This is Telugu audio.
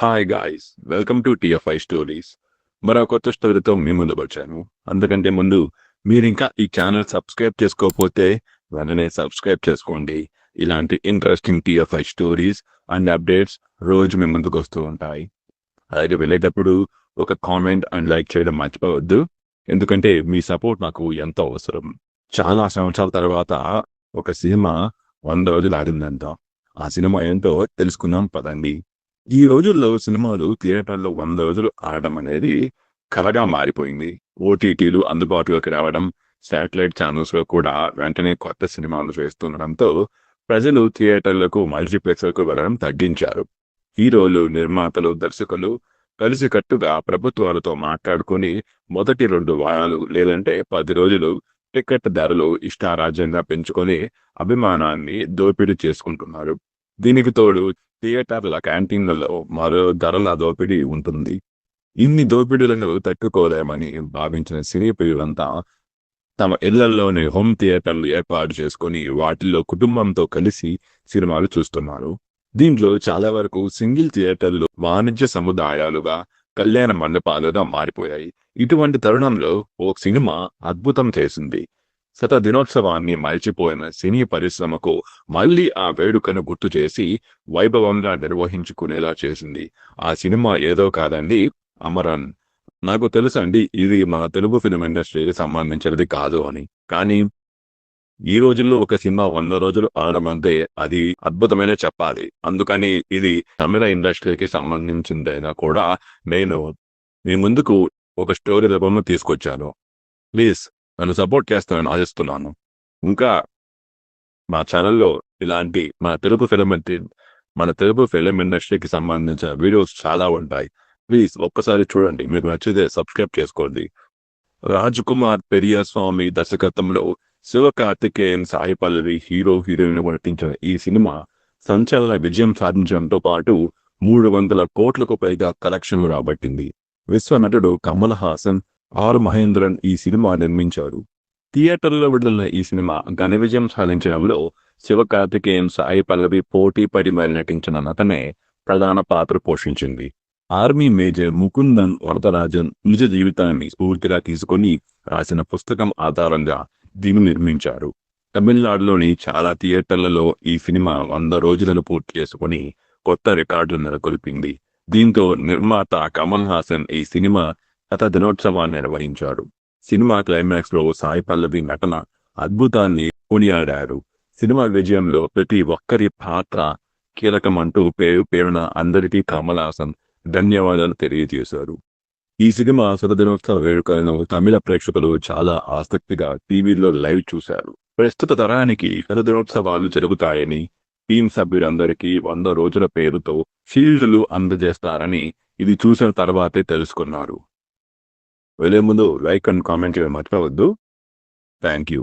Hi guys welcome to TFI stories మరో కొత్త స్టోరీతో మీ ముందు వచ్చాను. అందుకంటే ముందు మీరు ఇంకా ఈ ఛానల్ సబ్స్క్రైబ్ చేసుకోకపోతే వెంటనే సబ్స్క్రైబ్ చేసుకోండి. ఇలాంటి interesting TFI stories and updates రోజు మీ ముందుకు వస్తూ ఉంటాయి. అలాగే వెళ్ళేటప్పుడు ఒక కామెంట్ అండ్ లైక్ చేయడం మర్చిపోవద్దు. ఎందుకంటే మీ సపోర్ట్ నాకు ఎంతో అవసరం. చాలా సంవత్సరాల తర్వాత ఒక సినిమా వంద రోజులు ఆడిందంట. ఆ సినిమా ఏంటో తెలుసుకుందాం పదండి. ఈ రోజుల్లో సినిమాలు థియేటర్లో వంద రోజులు ఆడడం అనేది కలగా మారిపోయింది. ఓటీటీలు అందుబాటులోకి రావడం శాటిలైట్ ఛానల్స్లో కూడా వెంటనే కొత్త సినిమాలు చేస్తుండడంతో ప్రజలు థియేటర్లకు మల్టీప్లెక్స్లకు వెళ్ళడం తగ్గించారు. హీరోలు నిర్మాతలు దర్శకులు కలిసికట్టుగా ప్రభుత్వాలతో మాట్లాడుకుని మొదటి రెండు వారాలు లేదంటే పది రోజులు టికెట్ ధరలు ఇష్టారాజ్యంగా పెంచుకొని అభిమానాన్ని దోపిడీ చేసుకుంటున్నారు. దీనికి తోడు థియేటర్ల క్యాంటీన్లలో మరో ధరల దోపిడీ ఉంటుంది. ఇన్ని దోపిడీలను తట్టుకోలేమని భావించిన సినీ ప్రియులంతా తమ ఇళ్ళలోని హోమ్ థియేటర్లు ఏర్పాటు చేసుకొని వాటిల్లో కుటుంబంతో కలిసి సినిమాలు చూస్తున్నారు. దీంట్లో చాలా వరకు సింగిల్ థియేటర్లు వాణిజ్య సముదాయాలుగా కళ్యాణ మండపాలుగా మారిపోయాయి. ఇటువంటి తరుణంలో ఓ సినిమా అద్భుతం చేసింది. శత దినోత్సవాన్ని మరిచిపోయిన సినీ పరిశ్రమకు మళ్ళీ ఆ వేడుకను గుర్తు చేసి వైభవంగా నిర్వహించుకునేలా చేసింది. ఆ సినిమా ఏదో కాదండి అమరన్. నాకు తెలుసండి ఇది మన తెలుగు ఫిల్మ్ ఇండస్ట్రీకి సంబంధించినది కాదు అని. కానీ ఈ రోజుల్లో ఒక సినిమా వంద రోజులు ఆడడం అంటే అది అద్భుతమైన చెప్పాలి. అందుకని ఇది తమిళ ఇండస్ట్రీకి సంబంధించిందైనా కూడా నేను మీ ముందుకు ఒక స్టోరీ రూపంలో తీసుకొచ్చాను. ప్లీజ్ నన్ను సపోర్ట్ చేస్తానని ఆశిస్తున్నాను. ఇంకా మా ఛానల్లో ఇలాంటి మన తెలుగు ఫిలిం మన తెలుగు ఫిలిం ఇండస్ట్రీకి సంబంధించిన వీడియోస్ చాలా ఉంటాయి. ప్లీజ్ ఒక్కసారి చూడండి. మీకు నచ్చితే సబ్స్క్రైబ్ చేసుకోండి. రాజ్ కుమార్ పెరియస్వామి దర్శకత్వంలో శివకార్తికేయన్ సాయి పల్లవి హీరో హీరోయిన్ నటించిన ఈ సినిమా సంచలన విజయం సాధించడంతో పాటు మూడు వందల కోట్లకు పైగా కలెక్షన్లు రాబట్టింది. విశ్వ నటుడు కమల్ హాసన్ ఆర్ మహేంద్రన్ ఈ సినిమా నిర్మించారు థియేటర్లో విడుదలైన ఈ సినిమా ఘన విజయం సాధించడంలో శివకార్తికేయన్ సాయి పల్లవి పోటీ పడి మరి నటించిన నటనే ప్రధాన పాత్ర పోషించింది. ఆర్మీ మేజర్ ముకుందన్ వరదరాజన్ నిజ జీవితాన్ని స్ఫూర్తిగా తీసుకొని రాసిన పుస్తకం ఆధారంగా దీన్ని నిర్మించారు తమిళనాడులోని చాలా థియేటర్లలో ఈ సినిమా వంద రోజులను పూర్తి చేసుకుని కొత్త రికార్డులు నెలకొల్పింది. దీంతో నిర్మాత కమల్ హాసన్ ఈ సినిమా గత దినోత్సవాన్ని నిర్వహించారు సినిమా క్లైమాక్స్లో సాయి పల్లవి నటన అద్భుతాన్ని కొనియాడారు. సినిమా విజయంలో ప్రతి ఒక్కరి పాత్ర కీలకమంటూ పేరు పేరున అందరికీ కమలాసన్ ధన్యవాదాలు తెలియజేశారు. ఈ సినిమా శతదినోత్సవ వేడుకలను తమిళ ప్రేక్షకులు చాలా ఆసక్తిగా టీవీలో లైవ్ చూశారు. ప్రస్తుత తరానికి శతదినోత్సవాలు జరుగుతాయని టీం సభ్యులందరికీ వంద రోజుల పేరుతో షీల్డ్లు అందజేస్తారని ఇది చూసిన తర్వాతే తెలుసుకున్నారు. వెళ్ళే ముందు లైక్ అండ్ కామెంట్ చేయడం మర్చిపోవద్దు థ్యాంక్ యూ